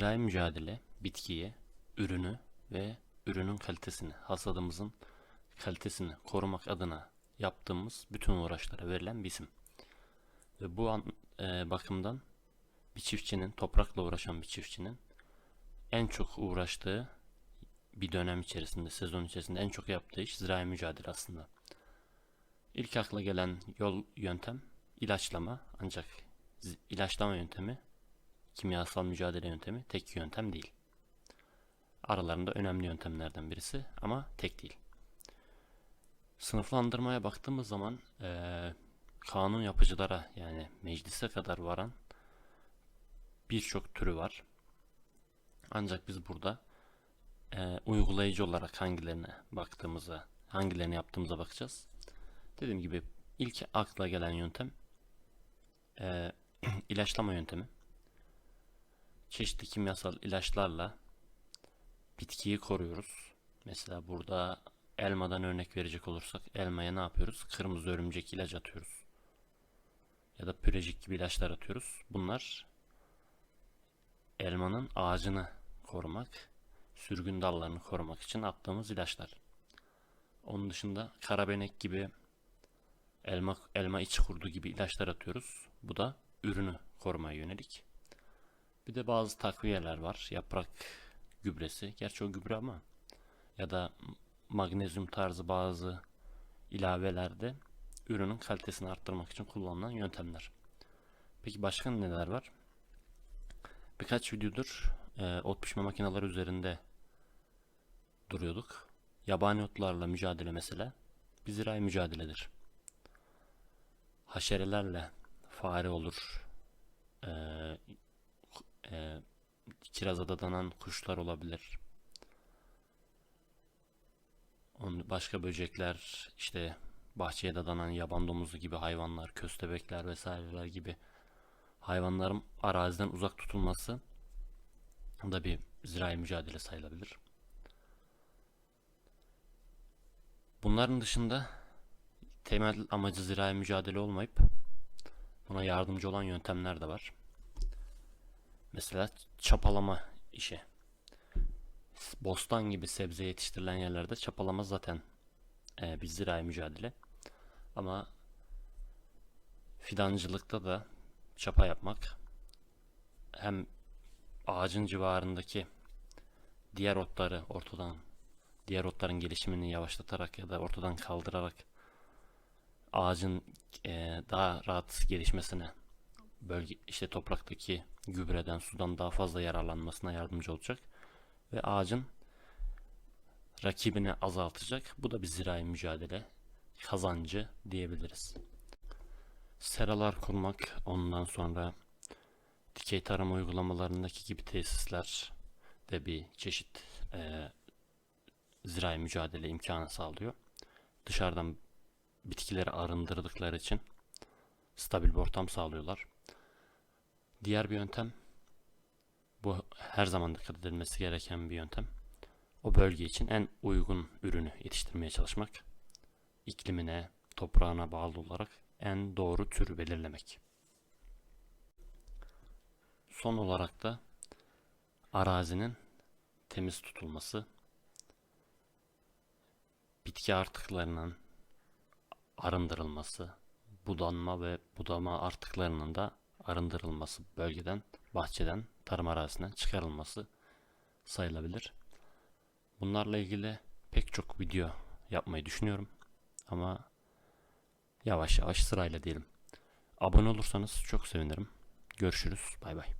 zirai mücadele bitkiyi, ürünü ve ürünün kalitesini, hasadımızın kalitesini korumak adına yaptığımız bütün uğraşlara verilen bir isim. Ve bu an, e, bakımdan bir çiftçinin, toprakla uğraşan bir çiftçinin en çok uğraştığı bir dönem içerisinde, sezon içerisinde en çok yaptığı iş zirai mücadele aslında. İlk akla gelen yol yöntem ilaçlama ancak ilaçlama yöntemi kimyasal mücadele yöntemi tek yöntem değil. Aralarında önemli yöntemlerden birisi ama tek değil. Sınıflandırmaya baktığımız zaman eee, kanun yapıcılara yani meclise kadar varan birçok türü var. Ancak biz burada eee, uygulayıcı olarak hangilerine baktığımıza, hangilerini yaptığımıza bakacağız. Dediğim gibi ilk akla gelen yöntem eee, ilaçlama yöntemi. Çeşitli kimyasal ilaçlarla bitkiyi koruyoruz. Mesela burada elmadan örnek verecek olursak elmaya ne yapıyoruz? Kırmızı örümcek ilaç atıyoruz. Ya da pürejik gibi ilaçlar atıyoruz. Bunlar elmanın ağacını korumak, sürgün dallarını korumak için attığımız ilaçlar. Onun dışında karabenek gibi elma elma iç kurdu gibi ilaçlar atıyoruz. Bu da ürünü korumaya yönelik. Bir de bazı takviyeler var. Yaprak gübresi. Gerçi o gübre ama ya da magnezyum tarzı bazı ilavelerde ürünün kalitesini arttırmak için kullanılan yöntemler. Peki başka neler var? Birkaç videodur e, ot pişme makineleri üzerinde duruyorduk. Yabani otlarla mücadele mesela bir zirai mücadeledir. Haşerelerle fare olur, e, e, kiraza dadanan kuşlar olabilir. Onun başka böcekler işte bahçeye dadanan yaban domuzu gibi hayvanlar, köstebekler vesaireler gibi hayvanların araziden uzak tutulması da bir zirai mücadele sayılabilir. Bunların dışında temel amacı zirai mücadele olmayıp buna yardımcı olan yöntemler de var. Mesela çapalama işi. Bostan gibi sebze yetiştirilen yerlerde çapalama zaten e, bir zirai mücadele. Ama fidancılıkta da çapa yapmak hem ağacın civarındaki diğer otları ortadan diğer otların gelişimini yavaşlatarak ya da ortadan kaldırarak ağacın e, daha rahat gelişmesine bölge işte topraktaki gübreden sudan daha fazla yararlanmasına yardımcı olacak ve ağacın rakibini azaltacak. Bu da bir zirai mücadele kazancı diyebiliriz. Seralar kurmak, ondan sonra dikey tarım uygulamalarındaki gibi tesisler de bir çeşit e, zirai mücadele imkanı sağlıyor. Dışarıdan bitkileri arındırdıkları için stabil bir ortam sağlıyorlar. Diğer bir yöntem bu her zaman dikkat edilmesi gereken bir yöntem. O bölge için en uygun ürünü yetiştirmeye çalışmak. İklimine, toprağına bağlı olarak en doğru türü belirlemek. Son olarak da arazinin temiz tutulması, bitki artıklarının arındırılması, budanma ve budama artıklarının da arındırılması bölgeden, bahçeden, tarım arazisinden çıkarılması sayılabilir. Bunlarla ilgili pek çok video yapmayı düşünüyorum. Ama yavaş yavaş sırayla diyelim. Abone olursanız çok sevinirim. Görüşürüz. Bay bay.